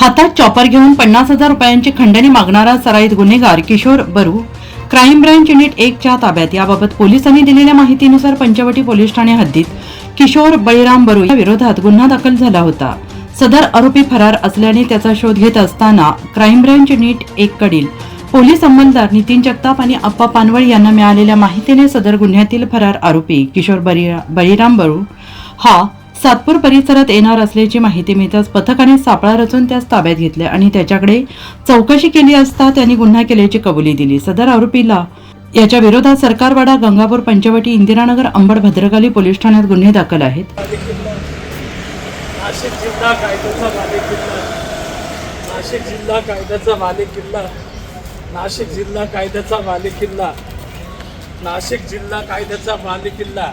हातात चॉपर घेऊन पन्नास हजार रुपयांची खंडणी मागणारा सराईत गुन्हेगार किशोर बरू. क्राईम ब्रँच युनिट एकच्या ताब्यात. याबाबत पोलिसांनी दिलेल्या माहितीनुसार पंचवटी पोलीस ठाणे हद्दीत किशोर बळीराम बरू या विरोधात गुन्हा दाखल झाला होता. सदर आरोपी फरार असल्याने त्याचा शोध घेत असताना क्राईम ब्रँच युनिट एक कडील पोलीस अंमलदार नितीन जगताप आणि अप्पा पानवळ यांना मिळालेल्या माहितीने सदर गुन्ह्यातील फरार आरोपी किशोर बळीराम बरू हा सातपूर परिसरात येणार असल्याची माहिती मिळताच पथकाने सापळा रचून त्यास ताब्यात घेतले आणि त्याच्याकडे चौकशी केली असता त्यांनी गुन्हा केल्याची कबुली दिली. सदर आरोपीला याच्या विरोधात सरकारवाडा गंगापूर पंचवटी इंदिरानगर अंबड भद्रकाली पोलीस ठाण्यात गुन्हे दाखल आहेत. नाशिक जिल्हा कायद्याचा बालेकिल्ला नाशिक जिल्हा कायद्याचा बालेकिल्ला नाशिक जिल्हा कायद्याचा बालेकिल्ला नाशिक जिल्हा कायद्याचा बालेकिल्ला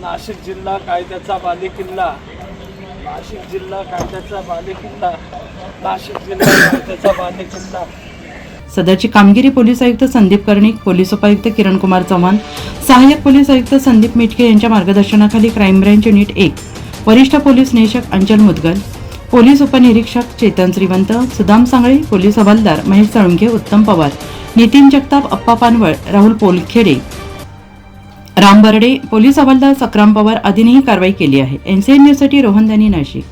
नाशिक जिल्हा कायद्याचा बालेकिल्ला. नाशिक जिल्हा कायद्याचा बालेकिल्ला. नाशिक जिल्हा कायद्याचा बालेकिल्ला. सध्याची कामगिरी पोलीस आयुक्त संदीप कर्णिक पोलीस उपायुक्त किरण कुमार चव्हाण सहाय्यक पोलीस आयुक्त संदीप मिटके यांच्या मार्गदर्शनाखाली क्राईम ब्रँच युनिट एक वरिष्ठ पोलीस निरीक्षक अंचल मुदगल पोलीस उपनिरीक्षक चेतन श्रीवंत सुदाम सांगळे पोलीस हवालदार महेश साळुंखे उत्तम पवार नितीन जगताप अप्पा पानवळ राहुल पोलखेडे राम बर्डे पोलीस हवालदार सक्राम पवार आदींनीही कारवाई केली आहे. एनसीएन न्यूजसाठी रोहन दानी नाशिक.